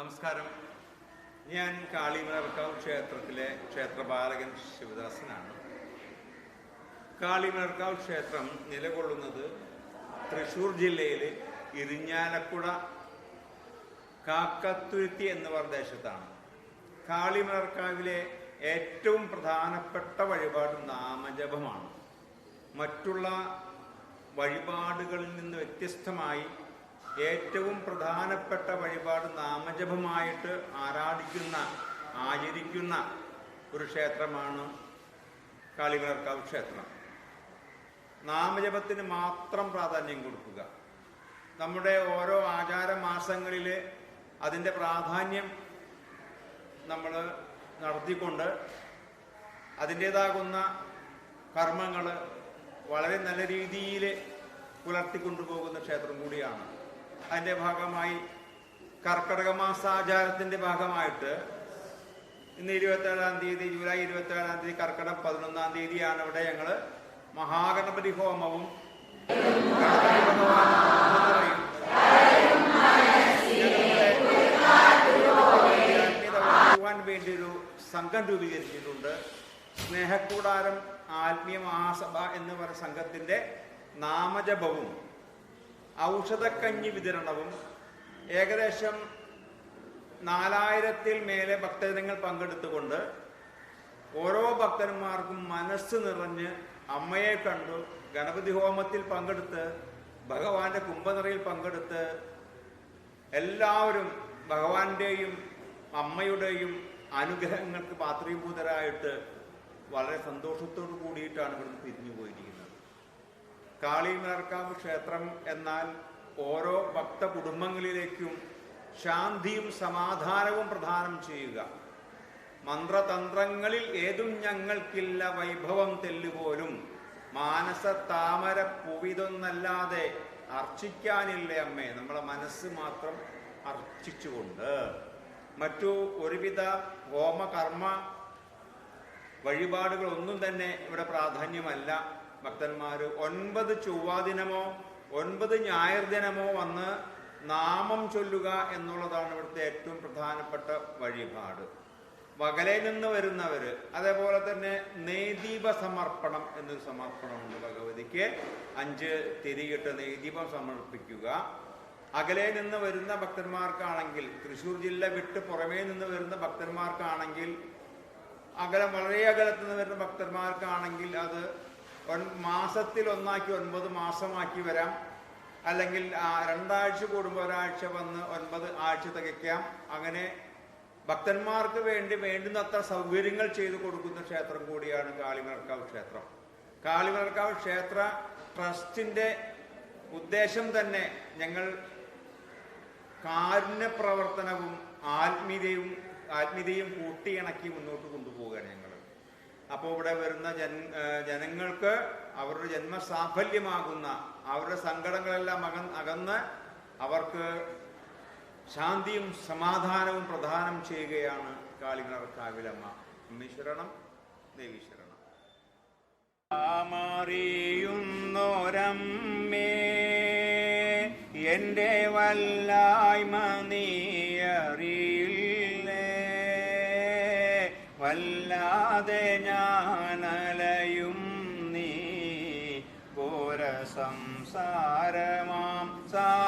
നമസ്കാരം. ഞാൻ കാളിമണർക്കാവ് ക്ഷേത്രത്തിലെ ക്ഷേത്രപാലകൻ ശിവദാസനാണ്. കാളിമണർക്കാവ് ക്ഷേത്രം നിലകൊള്ളുന്നത് തൃശൂർ ജില്ലയിലെ ഇരിഞ്ഞാലക്കുട കാക്കത്തുരുത്തി എന്ന പ്രദേശത്താണ് കാളിമണർക്കാവിലെ ഏറ്റവും പ്രധാനപ്പെട്ട വഴിപാട് നാമജപമാണ്. മറ്റുള്ള വഴിപാടുകളിൽ നിന്ന് വ്യത്യസ്തമായി ഏറ്റവും പ്രധാനപ്പെട്ട വഴിപാട് നാമജപമായിട്ട് ആരാധിക്കുന്ന ആചരിക്കുന്ന ഒരു ക്ഷേത്രമാണ് കാളിമലർക്കാവ് ക്ഷേത്രം. നാമജപത്തിന് മാത്രം പ്രാധാന്യം കൊടുക്കുക. നമ്മുടെ ഓരോ ആചാര മാസങ്ങളിൽ അതിന്റെ പ്രാധാന്യം നമ്മൾ നടത്തിക്കൊണ്ട് അതിന്റേതാകുന്ന കർമ്മങ്ങൾ വളരെ നല്ല രീതിയിൽ പുലർത്തിക്കൊണ്ടുപോകുന്ന ക്ഷേത്രം കൂടിയാണ്. അതിന്റെ ഭാഗമായി കർക്കടക മാസാചാരത്തിന്റെ ഭാഗമായിട്ട് ഇന്ന് ഇരുപത്തേഴാം തീയതി ജൂലൈ ഇരുപത്തേഴാം തീയതി കർക്കടം പതിനൊന്നാം തീയതിയാണ് ഇവിടെ ഞങ്ങൾ മഹാഗണപതി ഹോമവും വേണ്ടി ഒരു സംഘം രൂപീകരിച്ചിട്ടുണ്ട്. സ്നേഹക്കൂടാരം ആത്മീയ മഹാസഭ എന്ന് പറയുന്ന സംഘത്തിന്റെ നാമജപവും ഔഷധക്കഞ്ഞി വിതരണവും ഏകദേശം നാലായിരത്തിൽ മേലെ ഭക്തജനങ്ങൾ പങ്കെടുത്തുകൊണ്ട് ഓരോ ഭക്തന്മാർക്കും മനസ്സ് നിറഞ്ഞ് അമ്മയെ കണ്ടു ഗണപതി ഹോമത്തിൽ പങ്കെടുത്ത് ഭഗവാന്റെ കുംഭനിറയിൽ പങ്കെടുത്ത് എല്ലാവരും ഭഗവാന്റെയും അമ്മയുടെയും അനുഗ്രഹങ്ങൾക്ക് പാത്രീഭൂതരായിട്ട് വളരെ സന്തോഷത്തോടു കൂടിയിട്ടാണ് ഇവിടുന്ന് പിരിഞ്ഞു പോയിരിക്കുന്നത് കാളിമലർക്കാവ് ക്ഷേത്രം എന്നാൽ ഓരോ ഭക്ത കുടുംബങ്ങളിലേക്കും ശാന്തിയും സമാധാനവും പ്രദാനം ചെയ്യുക. മന്ത്രതന്ത്രങ്ങളിൽ ഏതും ഞങ്ങൾക്കില്ല വൈഭവം തെല്ലുപോലും. മാനസ താമര പുവിതൊന്നല്ലാതെ അർച്ചിക്കാനില്ല അമ്മേ? നമ്മളെ മനസ്സ് മാത്രം അർച്ചിച്ചുകൊണ്ട്. മറ്റു ഒരുവിധ ഹോമകർമ്മ വഴിപാടുകളൊന്നും തന്നെ ഇവിടെ പ്രാധാന്യമല്ല. ഭക്തന്മാർ ഒൻപത് ചൊവ്വാദിനമോ ഒൻപത് ഞായർ ദിനമോ വന്ന് നാമം ചൊല്ലുക എന്നുള്ളതാണ് ഇവിടുത്തെ ഏറ്റവും പ്രധാനപ്പെട്ട വഴിപാട്. വകലെ നിന്ന് വരുന്നവർ അതേപോലെ തന്നെ നെയ്ദീപ സമർപ്പണം എന്നൊരു സമർപ്പണമുണ്ട് ഭഗവതിക്ക്. അഞ്ച് തിരിയിട്ട് നെയ്ദീപം സമർപ്പിക്കുക. അകലെ നിന്ന് വരുന്ന ഭക്തന്മാർക്കാണെങ്കിൽ തൃശ്ശൂർ ജില്ല വിട്ട് പുറമേ നിന്ന് വരുന്ന ഭക്തന്മാർക്കാണെങ്കിൽ അകലം വളരെ അകലത്ത് നിന്ന് വരുന്ന ഭക്തന്മാർക്കാണെങ്കിൽ അത് മാസത്തിൽ ഒന്നാക്കി ഒൻപത് മാസമാക്കി വരാം. അല്ലെങ്കിൽ രണ്ടാഴ്ച കൂടുമ്പോൾ ഒരാഴ്ച വന്ന് ഒൻപത് ആഴ്ച തികയ്ക്കാം. അങ്ങനെ ഭക്തന്മാർക്ക് വേണ്ടി വേണ്ടുന്നത്ര സൗകര്യങ്ങൾ ചെയ്തു കൊടുക്കുന്ന ക്ഷേത്രം കൂടിയാണ് കാളിമലർക്കാവ് ക്ഷേത്രം. കാളിമലർക്കാവ് ക്ഷേത്ര ട്രസ്റ്റിന്റെ ഉദ്ദേശം തന്നെ ഞങ്ങൾ കാരുണ്യ പ്രവർത്തനവും ആത്മീയതയും ആത്മീയതയും കൂട്ടിയിണക്കി മുന്നോട്ട് കൊണ്ടുപോവുകയാണ് ഞങ്ങൾ അപ്പോൾ ഇവിടെ വരുന്ന ജൻ ജനങ്ങൾക്ക് അവരുടെ ജന്മസാഫല്യമാകുന്ന അവരുടെ സങ്കടങ്ങളെല്ലാം അക അകന്ന് അവർക്ക് ശാന്തിയും സമാധാനവും പ്രദാനം ചെയ്യുകയാണ് കാളിമലർക്കാവിലമ്മ അമ്മീശ്വരണം ദേവീശ്വരണം മാറിയുന്നോരമ്മേ എന്റെ വല്ലായ്മ നീയറിയില്ലേ വല്ലാതെ ഞാനലയും നീ. ഘോര സംസാരമാം സാഗരത്തിൽ